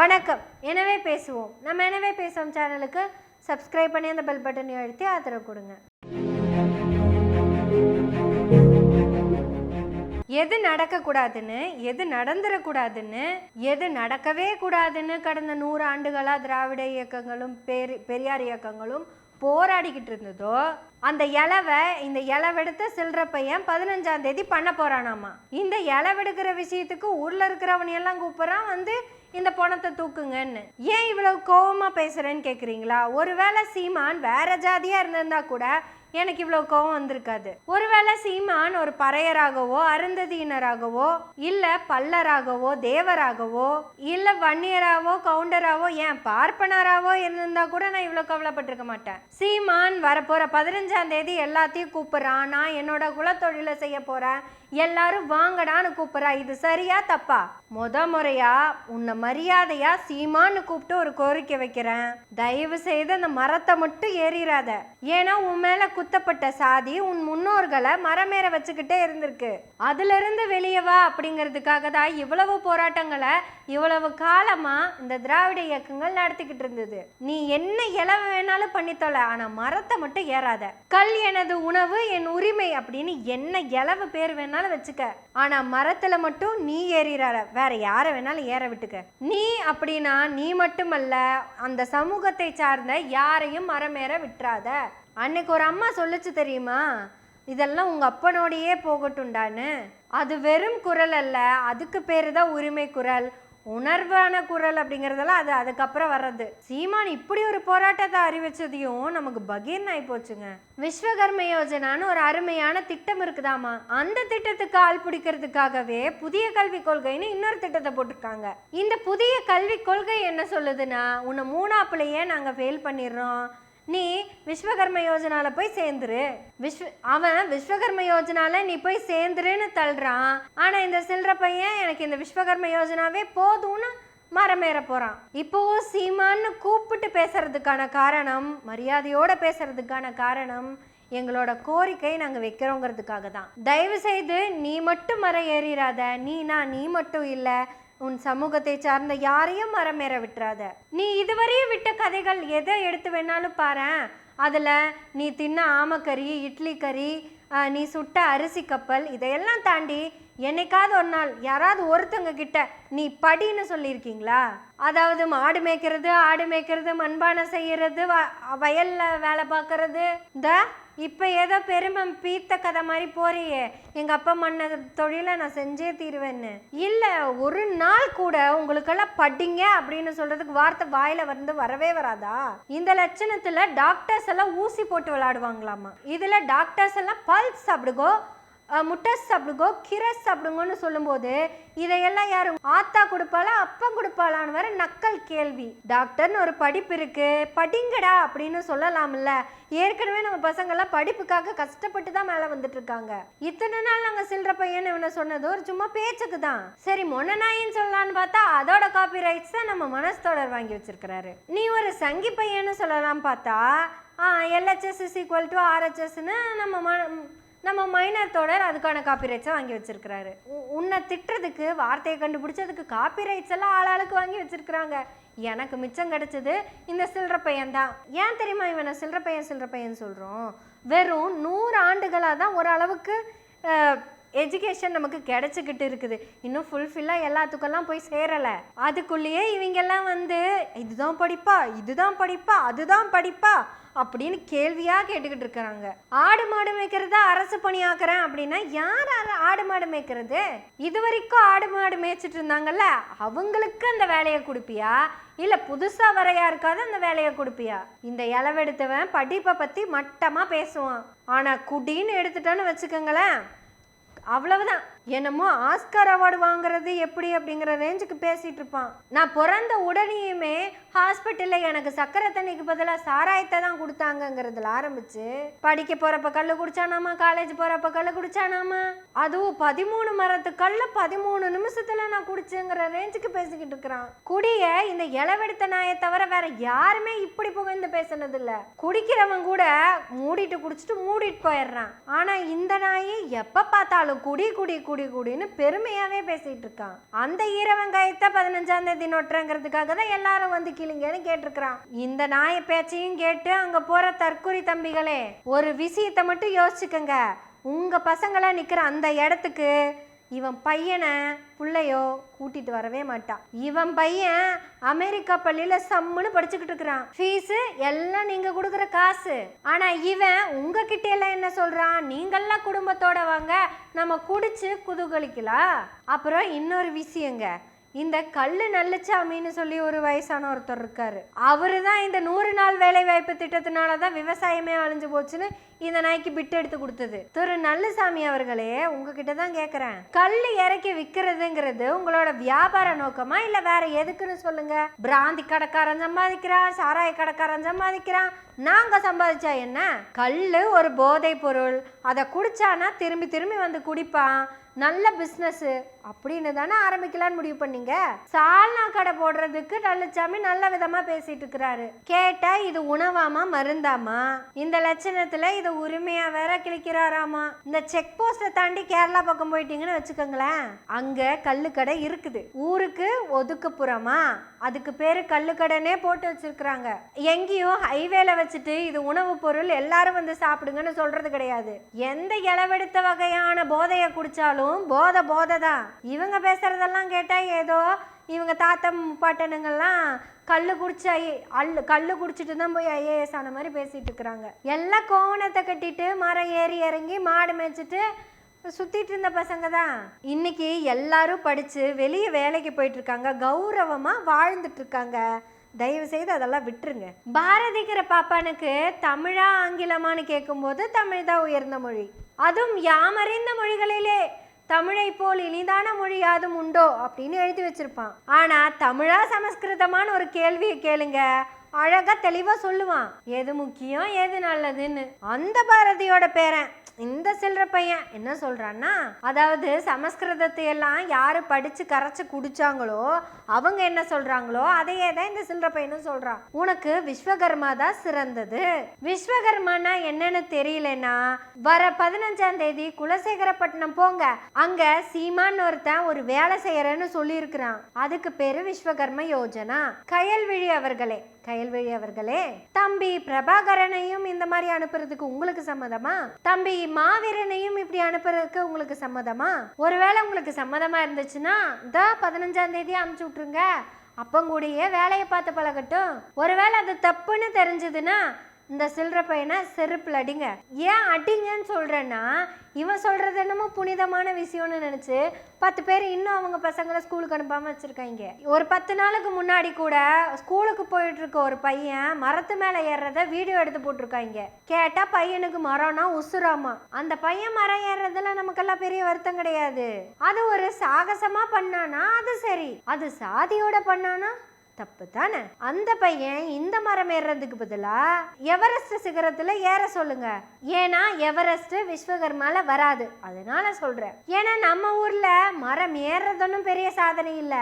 வணக்கம். எனவே பேசுவோம். நம்ம எனவே பேசுவோம் சேனலுக்கு சப்ஸ்கிரைப் பண்ணி அந்த பெல் பட்டனையும் அழுத்தி ஆதரவு கொடுங்க. எது நடக்கக்கூடாதுன்னு எது நடந்துடக்கூடாதுன்னு எது நடக்கவே கூடாதுன்னு கடந்த நூறு ஆண்டுகளாக திராவிட இயக்கங்களும் பெரி பெரியார் இயக்கங்களும் போராடிக்கிட்டு இருந்ததோ அந்த இலவை இந்த இலவெடுத்த சில்லற பையன் பதினஞ்சாம் தேதி பண்ண போறானாமா? இந்த இலவெடுக்கிற விஷயத்துக்கு ஊர்ல இருக்கிறவனை எல்லாம் வந்து இந்த பணத்தை தூக்குங்கன்னு. ஏன் இவ்வளவு கோவமா பேசுறேன்னு கேக்குறீங்களா? ஒருவேளை சீமான் வேற ஜாதியா இருந்திருந்தா கூட எனக்கு இவ்வளோ கோவம் வந்திருக்காது. ஒருவேளை சீமான் ஒரு பறையராகவோ அருந்ததியினராகவோ இல்லை பல்லராகவோ தேவராகவோ இல்லை வன்னியராகவோ கவுண்டராகவோ ஏன் பார்ப்பனராகவோ இருந்திருந்தா கூட நான் இவ்வளோ கவலைப்பட்டிருக்க மாட்டேன். சீமான் வரப்போகிற பதினஞ்சாம் தேதி எல்லாத்தையும் கூப்பிட்றான். நான் என்னோட குலத்தொழிலை செய்ய போகிறேன் எல்லாரும் வாங்கடான்னு கூப்பிட்றா. இது சரியா தப்பா? முத முறையா உன்னை மரியாதையா சீமான்னு கூப்பிட்டு ஒரு கோரிக்கை வைக்கிறேன். தயவு செய்து அந்த மரத்தை மட்டும் ஏறிடாத ஏன்னா உன் மேல குத்தப்பட்ட சாதி உன் முன்னோர்களை மரமேற வச்சுக்கிட்டே இருந்திருக்கு. அதுல இருந்து வெளியே வா அப்படிங்கிறதுக்காக தான் இவ்வளவு போராட்டங்களை இவ்வளவு காலமா இந்த திராவிட இயக்கங்கள் நடத்திக்கிட்டு இருந்தது. நீ என்ன இலவ வேணாலும் பண்ணித்தொல ஆனா மரத்தை மட்டும் ஏறாத. கல் எனது உணவு என் உரிமை அப்படின்னு என்ன இலவு பேர் வேணாலும் வச்சுக்க. ஆனா மரத்துல மட்டும் நீ ஏறிறார வேற யாரை வேணாலும் ஏற விட்டுக்க. நீ அப்படின்னா நீ மட்டுமல்ல அந்த சமூகத்தை சார்ந்த யாரையும் மரம் ஏற விட்டுறாத. அன்னைக்கு ஒரு அம்மா சொல்லுச்சு தெரியுமா? இதெல்லாம் உங்க அப்பனோடையே போகட்டும்டான்னு. அது வெறும் குரல் அல்ல அதுக்கு பேரு தான் உரிமை குரல். உணர்வான குரல் அப்படிங்கிறதெல்லாம் அது அதுக்கப்புறம் வர்றது. சீமான் இப்படி ஒரு போராட்டத்தை அறிவிச்சதையும் நமக்கு பகீர்னு ஆகி போச்சுங்க. விஸ்வகர்ம யோஜனான்னு ஒரு அருமையான திட்டம் இருக்குதாமா? அந்த திட்டத்துக்கு ஆள் பிடிக்கிறதுக்காகவே புதிய கல்விக் கொள்கைன்னு இன்னொரு திட்டத்தை போட்டிருக்காங்க. இந்த புதிய கல்விக் கொள்கை என்ன சொல்லுதுன்னா உன்னை மூணாப்புலையே நாங்கள் ஃபெயில் பண்ணிடுறோம். நீ விஸ்வகர்ம யோஜனால போய் சேர்ந்துரு. விஸ்வ அவன் விஸ்வகர்ம யோஜனால நீ போய் சேர்ந்துருன்னு தள்ளுறான். ஆனா இந்த சில்லற பையன் எனக்கு இந்த விஸ்வகர்ம யோஜனாவே போதும்னு மரமேற போறான். இப்போவும் சீமான்னு கூப்பிட்டு பேசுறதுக்கான காரணம் மரியாதையோட பேசுறதுக்கான காரணம் எங்களோட கோரிக்கை நாங்கள் வைக்கிறோங்கிறதுக்காக தான் தயவு செய்து நீ மட்டும் மரம் ஏறிடாத நீனா நீ மட்டும் இல்லை. உன் சமூகத்தை சார்ந்த யாரையும் மரமேற விட்டுறாத. நீ இதுவரையும் விட்ட கதைகள் எதை எடுத்து வேணாலும் பாரேன். அதில் நீ தின்ன ஆமக்கறி இட்லி கறி நீ சுட்ட அரிசி கப்பல் இதையெல்லாம் தாண்டி என்னைக்காவது ஒரு நாள் யாராவது ஒருத்தங்க கிட்ட நீ படின்னு சொல்லியிருக்கீங்களா? அதாவது மாடு மேய்க்கிறது ஆடு மேய்க்கிறது மண்பானை செய்யறது வயலில் வயல்ல வேலை பார்க்கறது. இந்த இப்போ ஏதோ பெருமை பீத்த கதை மாதிரி போறியே. எங்க அப்பா மண்ண தொழிலை நான் செஞ்சே தீருவேன்னு. இல்ல ஒரு நாள் கூட உங்களுக்கெல்லாம் படிங்க அப்படின்னு சொல்றதுக்கு வார்த்தை வாயில வந்து வரவே வராதா? இந்த லட்சணத்துல டாக்டர்ஸ் எல்லாம் ஊசி போட்டு விளையாடுவாங்களாமா? இதுல டாக்டர்ஸ் எல்லாம் பல்ஸ் சாப்பிடுகோ முட்டை சாப்பிடுங்கோ கீரை சாப்பிடுங்கன்னு சொல்லும்போது இதையெல்லாம் யாரும் ஆத்தா கொடுப்பாளா அப்பா கொடுப்பாளான்னு வேற நக்கல் கேள்வி. டாக்டர்னு ஒரு படிப்பு இருக்கு படிங்கடா அப்படின்னு சொல்லலாம்ல. ஏற்கனவே நம்ம பசங்கள்லாம் படிப்புக்காக கஷ்டப்பட்டு தான் மேலே வந்துட்டு இருக்காங்க இத்தனை நாள் நாங்கள் சில்லற பையன் இவனை சொன்னது ஒரு சும்மா பேச்சுக்கு தான். சரி மொன்ன நாயின்னு சொல்லலான்னு பார்த்தா அதோட காப்பி ரைட்ஸ் தான் நம்ம மனஸ்தோடர் வாங்கி வச்சிருக்கிறாரு. நீ ஒரு சங்கி பையன்னு சொல்லலாம் பார்த்தா எல்ஹெச்எஸ் இஸ் ஈக்குவல் டு ஆர்ஹெச்எஸ்ன்னு நம்ம ம- நம்ம மைனர் தொடர் அதுக்கான காப்பிரைட்ஸை வாங்கி வச்சிருக்கிறாரு. உன்னை திட்டுறதுக்கு வார்த்தையை கண்டுபிடிச்சதுக்கு காப்பிரைட்ஸ் எல்லாம் ஆளாளுக்கு வாங்கி வச்சிருக்கிறாங்க. எனக்கு மிச்சம் கிடைச்சது இந்த சில்லற பையன் தான். ஏன் தெரியுமா இவனை சில்லற பையன் சில்லற பையன் சொல்கிறோம் வெறும் நூறு ஆண்டுகளாக தான் ஓரளவுக்கு எஜுகேஷன் நமக்கு கிடைச்சிக்கிட்டு இருக்குது. இன்னும் ஃபுல்ஃபில்லாக எல்லாத்துக்கெல்லாம் போய் சேரலை. அதுக்குள்ளேயே இவங்கெல்லாம் வந்து இதுதான் படிப்பா இதுதான் படிப்பா அதுதான் படிப்பா அப்படின்னு கேள்வியாக கேட்டுக்கிட்டு இருக்கிறாங்க. ஆடு மாடு மேய்க்கிறத அரசு பணியாக்குறேன் அப்படின்னா யார் ஆடு மாடு மேய்க்கிறது? இது வரைக்கும் ஆடு மாடு மேய்ச்சிட்டு இருந்தாங்கல்ல அவங்களுக்கு அந்த வேலையை கொடுப்பியா? இல்ல புதுசா வர யாருக்காவது அந்த வேலையை கொடுப்பியா? இந்த இளவெடுத்தவன் படிப்பை பத்தி மட்டமா பேசுவான். ஆனா குடின்னு எடுத்துட்டான்னு வச்சுக்கோங்களேன். அவ்வளவுதான். என்னமோ ஆஸ்கார் அவார்டு வாங்குறது எப்படி அப்படிங்கிற ரேஞ்சுக்கு பேசிட்டு இருப்பான். நான் பிறந்த உடனேயுமே ஹாஸ்பிட்டலில் எனக்கு சக்கரை தண்ணிக்கு பதிலாக சாராயத்தை தான் கொடுத்தாங்கங்கிறதுல ஆரம்பிச்சு படிக்க போறப்ப கல் குடிச்சானாமா காலேஜ் போறப்ப கல் குடிச்சானாமா? அதுவும் பதிமூணு மரத்து கல்ல பதிமூணு நிமிஷத்துல நான் குடிச்சேங்கிற ரேஞ்சுக்கு பேசிக்கிட்டு இருக்கிறான். குடிய இந்த இளவெடுத்த நாயை தவிர வேற யாருமே இப்படி புகழ்ந்து பேசினது இல்ல குடிக்கிறவன் கூட மூடிட்டு குடிச்சிட்டு மூடிட்டு போயிடுறான். ஆனா இந்த நாய் எப்ப பார்த்தாலும் குடி குடி குடி குடின்னு பெருமையாகவே பேசிகிட்டு இருக்கான். அந்த ஈர வெங்காயத்தை பதினஞ்சாம் தேதி நொட்டுறங்கிறதுக்காக தான் எல்லாரும் வந்து கிளிங்கன்னு கேட்டிருக்கிறான். இந்த நாய பேச்சையும் கேட்டு அங்கே போகிற தற்குறி தம்பிகளே ஒரு விஷயத்தை மட்டும் யோசிச்சுக்கோங்க. உங்கள் பசங்களாக நிற்கிற அந்த இடத்துக்கு இவன் பையனை பிள்ளையோ கூட்டிட்டு வரவே மாட்டான். இவன் பையன் அமெரிக்கா பள்ளியில சம்முன்னு படிச்சுக்கிட்டு இருக்கிறான். ஃபீஸு எல்லாம் நீங்க கொடுக்குற காசு. ஆனா இவன் உங்ககிட்ட எல்லாம் என்ன சொல்றான்? நீங்கெல்லாம் குடும்பத்தோட வாங்க. நம்ம குடிச்சு குதூகலிக்கலாம். அப்புறம் இன்னொரு விஷயங்க. இந்த கல்லு நல்லச்சாமின்னு சொல்லி ஒரு வயசான ஒருத்தர் இருக்காரு. அவரு தான் இந்த நூறு நாள் வேலை வாய்ப்பு திட்டத்தினால தான் விவசாயமே அழிஞ்சு போச்சுன்னு இந்த நாய்க்கு பிட் எடுத்து கொடுத்தது. திரு நல்லுசாமி அவர்களே உங்ககிட்ட தான் கேட்குறேன் கல் இறக்கி விற்கிறதுங்கிறது உங்களோட வியாபார நோக்கமா இல்லை வேற எதுக்குன்னு சொல்லுங்க? பிராந்தி கடைக்காரன் சம்பாதிக்கிறான் சாராய கடைக்காரன் சம்பாதிக்கிறான். நாங்க சம்பாதிச்சா என்ன? கல் ஒரு போதை பொருள். அதை குடிச்சானா திரும்பி திரும்பி வந்து குடிப்பான். நல்ல பிஸ்னஸ் அப்படின்னு தானே ஆரம்பிக்கலாம்னு முடிவு பண்ணீங்க? சால்னா கடை போடுறதுக்கு நல்லசாமி நல்ல விதமா பேசிட்டு இருக்கிறாரு. கேட்டா இது உணவாமா மருந்தாமா? இந்த லட்சணத்துல இது உரிமையா வேற கிழிக்கிறாராமா? இந்த செக் போஸ்ட்டை தாண்டி கேரளா பக்கம் போயிட்டீங்கன்னு வச்சுக்கோங்களேன். அங்க கல்லுக்கடை இருக்குது. ஊருக்கு ஒதுக்குப்புறமா? அதுக்கு பேரு கல்லுக்கடைனே போட்டு வச்சிருக்கிறாங்க. எங்கேயும் ஹைவேல வச்சுட்டு இது உணவு பொருள் எல்லாரும் வந்து சாப்பிடுங்கன்னு சொல்றது கிடையாது. எந்த இளவெடுத்த வகையான போதையை குடிச்சாலும் போதை போதை தான் இவங்க பேசுறதெல்லாம் கேட்டா ஏதோ இவங்க தாத்தா முப்பாட்டனுங்கெல்லாம் கல் குடிச்சு ஐ அள்ளு கல் குடிச்சிட்டு தான் போய் ஐஏஎஸ் ஆன மாதிரி பேசிகிட்டு இருக்கிறாங்க எல்லாம் கோவணத்தை கட்டிட்டு மரம் ஏறி இறங்கி மாடு மேய்ச்சிட்டு சுற்றிட்டு இருந்த பசங்க தான் இன்னைக்கு எல்லாரும் படித்து வெளியே வேலைக்கு போயிட்டுருக்காங்க. கௌரவமாக வாழ்ந்துட்டுருக்காங்க. தயவு செய்து அதெல்லாம் விட்டுருங்க. பாரதிக்கிற பாப்பானுக்கு தமிழா ஆங்கிலமானு கேட்கும்போது தமிழ் தான் உயர்ந்த மொழி. அதுவும் யாமறிந்த மொழிகளிலே. தமிழை போல் இனிதான மொழி யாதும் உண்டோ? அப்படின்னு எழுதி வச்சிருப்பான். ஆனா தமிழா சமஸ்கிருதமான ஒரு கேள்வியை கேளுங்க. அழகா தெளிவா சொல்லுவான். எது முக்கியம் எது நல்லதுன்னு. அந்த பாரதியோட பேரன் இந்த சில்லற பையன் என்ன சொல்றான்னா அதாவது சமஸ்கிருதத்தை எல்லாம் யாரு படிச்சு கரைச்சு குடிச்சாங்களோ அவங்க என்ன சொல்றாங்களோ அதையே தான் இந்த சில்லற பையனும் சொல்றான். உனக்கு விஸ்வகர்மா தான் சிறந்தது. விஸ்வகர்மானா என்னன்னு தெரியலன்னா வர பதினஞ்சாம் தேதி குலசேகரப்பட்டினம் போங்க. அங்க சீமான் ஒருத்தன் ஒரு வேலை செய்யறேன்னு சொல்லியிருக்கிறான். அதுக்கு பேரு விஸ்வகர்ம யோஜனா. கயல்விழி அவர்களே. கயல்வழி அவர்களே தம்பி பிரபாகரனையும் இந்த மாதிரி அனுப்புறதுக்கு உங்களுக்கு சம்மதமா? தம்பி மாவீரனையும் இப்படி அனுப்புறதுக்கு உங்களுக்கு சம்மதமா? ஒருவேளை உங்களுக்கு சம்மதமா இருந்துச்சுன்னா இந்த பதினஞ்சாம் தேதி அனுப்பிச்சு விட்ருங்க அப்பங்கூடயே வேலையை பார்த்து பழகட்டும். ஒருவேளை அது தப்புன்னு தெரிஞ்சதுன்னா இந்த சில்லற பையனை செருப்பில் அடிங்க. ஏன் அடிங்கன்னு சொல்கிறேன்னா இவன் சொல்கிறது என்னமோ புனிதமான விஷயம்னு நினச்சி பத்து பேர் இன்னும் அவங்க பசங்களை ஸ்கூலுக்கு அனுப்பாமல் வச்சுருக்காங்க. ஒரு பத்து நாளுக்கு முன்னாடி கூட ஸ்கூலுக்கு போயிட்டுருக்க ஒரு பையன் மரத்து மேலே ஏறுறத வீடியோ எடுத்து போட்டிருக்காங்க. கேட்டால் பையனுக்கு மரம்னா உசுராமா. அந்த பையன் மரம் ஏறுறதுல நமக்கெல்லாம் பெரிய வருத்தம் கிடையாது. அது ஒரு சாகசமாக பண்ணானா அது சரி. அது சாதியோட பண்ணானா தப்பு தானே அந்த பையன் இந்த மரம் ஏறுறதுக்கு பதிலா எவரெஸ்ட் சிகரத்துல ஏற சொல்லுங்க. ஏன்னா எவரெஸ்ட் விஸ்வகர்மால வராது. அதனால சொல்றேன். ஏன்னா நம்ம ஊர்ல மரம் ஏறுறதுன்னும் பெரிய சாதனை இல்ல.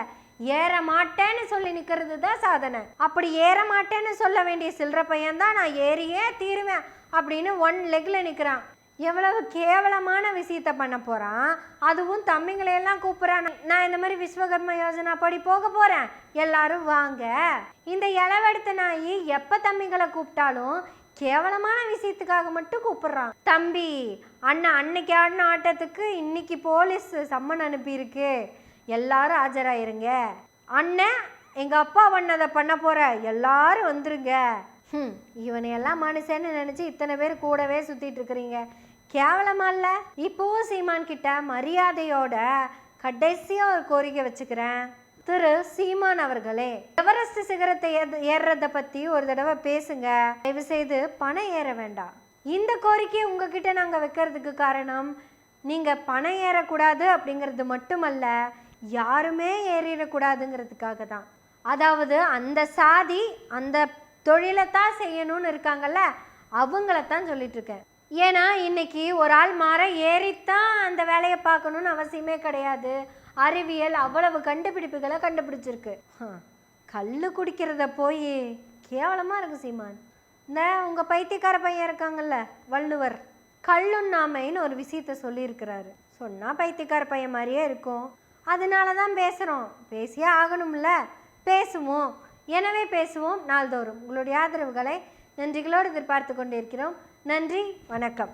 ஏற மாட்டேன்னு சொல்லி நிக்கிறது தான் சாதனை. அப்படி ஏற மாட்டேன்னு சொல்ல வேண்டிய சில்லற பையன் தான் நான் ஏறியே தீருவேன் அப்படின்னு ஒன் லெக்ல நிக்கிறான். எவ்வளவு கேவலமான விஷயத்த பண்ண போறான்? அதுவும் தம்பிங்களையெல்லாம் கூப்பிட்றான் நான் இந்த மாதிரி விஸ்வகர்ம யோஜனா படி போக போறேன். எல்லாரும் வாங்க. இந்த இளவெடுத்த நாயி எப்ப தம்பிங்களை கூப்பிட்டாலும் கேவலமான விஷயத்துக்காக மட்டும் கூப்பிடுறான். தம்பி அண்ணா அன்னைக்கு ஆடின ஆட்டத்துக்கு இன்னைக்கு போலீஸ் சம்மன் அனுப்பியிருக்கு. எல்லாரும் ஆஜராயிருங்க. அண்ணன் எங்க அப்பா பண்ணதை பண்ண போற. எல்லாரும் வந்துருங்க. ஹம், இவனையெல்லாம் மனுஷன்னு நினச்சி இத்தனை பேர் கூடவே சுத்திட்டு இருக்கிறீங்க. கேவலமா இல்லை இப்போவும் சீமான் கிட்ட மரியாதையோட கடைசியாக ஒரு கோரிக்கை வச்சுக்கிறேன். திரு சீமான் அவர்களே எவரெஸ்ட் சிகரத்தை ஏறுறத பத்தி ஒரு தடவை பேசுங்க. தயவு செய்து பணம் ஏற வேண்டாம். இந்த கோரிக்கையை உங்ககிட்ட நாங்கள் வைக்கிறதுக்கு காரணம் நீங்க பணம் ஏறக்கூடாது அப்படிங்கிறது மட்டுமல்ல யாருமே ஏறிடக்கூடாதுங்கிறதுக்காக தான். அதாவது அந்த சாதி அந்த தொழிலை தான் செய்யணும்னு இருக்காங்கல்ல அவங்கள தான் சொல்லிட்டு இருக்கேன். ஏன்னா இன்னைக்கு ஒரு ஆள் மரம் ஏறித்தான் அந்த வேலையை பார்க்கணும்னு அவசியமே கிடையாது. அறிவியல் அவ்வளவு கண்டுபிடிப்புகளை கண்டுபிடிச்சிருக்கு. கல் குடிக்கிறத போய் கேவலமாக இருக்கு சீமான். இந்த உங்கள் பைத்தியக்கார பையன் இருக்காங்கல்ல வள்ளுவர். கல்லுண்ணாமைன்னு ஒரு விஷயத்த சொல்லியிருக்கிறாரு. சொன்னால் பைத்தியக்கார பையன் மாதிரியே இருக்கும். அதனால தான் பேசுகிறோம் பேசியே ஆகணும்ல. பேசுவோம். எனவே பேசுவோம் நாள்தோறும். உங்களுடைய ஆதரவுகளை நன்றிகளோடு எதிர்பார்த்து கொண்டிருக்கிறோம். நன்றி வணக்கம்.